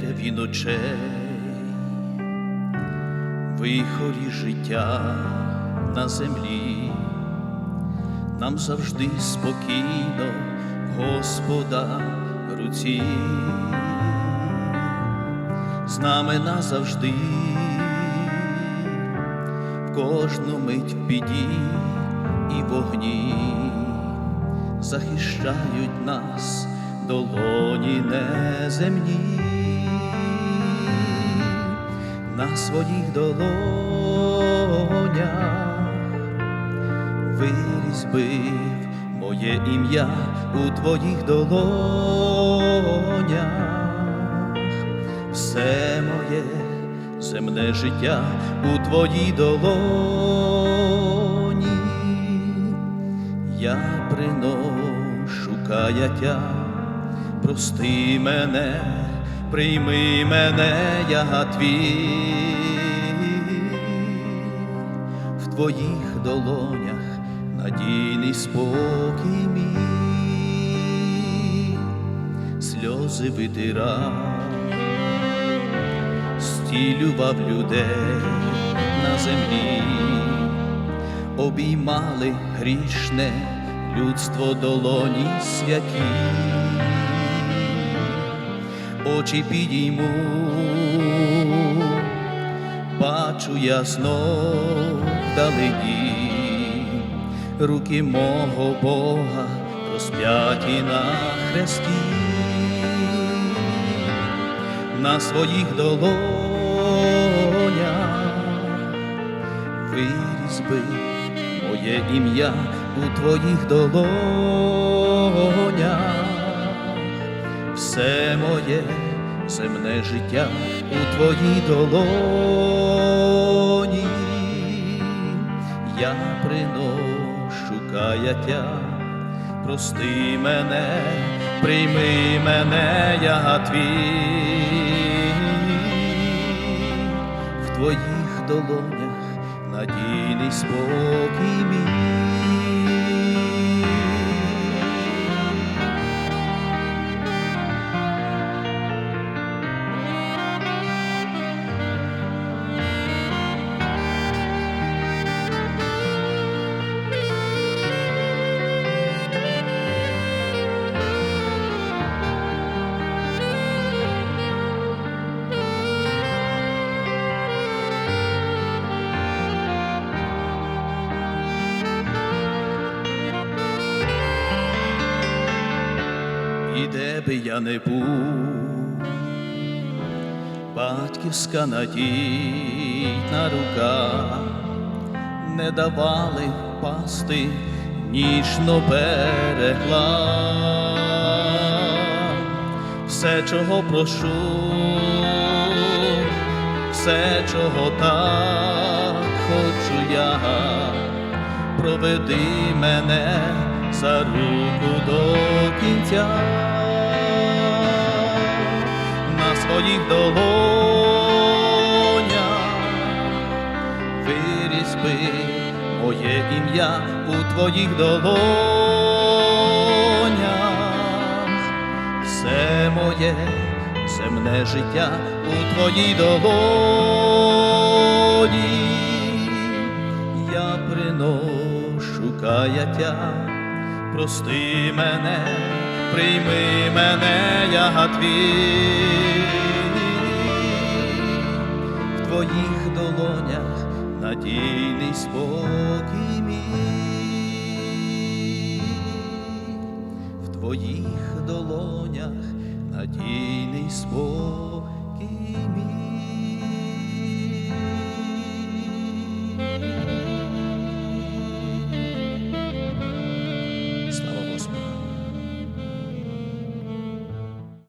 в темряві ночей, вихорі життя на землі, нам завжди спокійно, Господа руці, з нами назавжди, в кожну мить в біді і вогні. Захищають нас долоні неземні, на своїх долонях. Вирізбив моє ім'я у твоїх долонях, все моє земне життя у твоїй долоні. Я приношу каяття, прости мене, прийми мене, я твій, в твоїх долонях надійний спокій мій, сльози витирав, стілював людей на землі. Обіймали грішне людство долоні святі, очі підійму, бачу я знов вдалині руки мого Бога розп'яті на хресті, на своїх долонях вирізби моє ім'я у твоїх долонях, все моє земне життя у твоїй долоні, я приношу каяття, прости мене, прийми мене, я твій. В твоїх долонях надійний спокій мій. Би я не був, батьківська надійна рука не давали пасти, ніжно берегла. Все, чого прошу, все, чого так хочу я, проведи мене за руку до кінця на своїх долонях вирізби моє ім'я у твоїх долонях, все моє земне життя у твоїй долоні. Я приношу каяття, прости мене, прийми мене, я твій, в твоїх долонях надійний спокій мій, в твоїх долонях надійний спокій.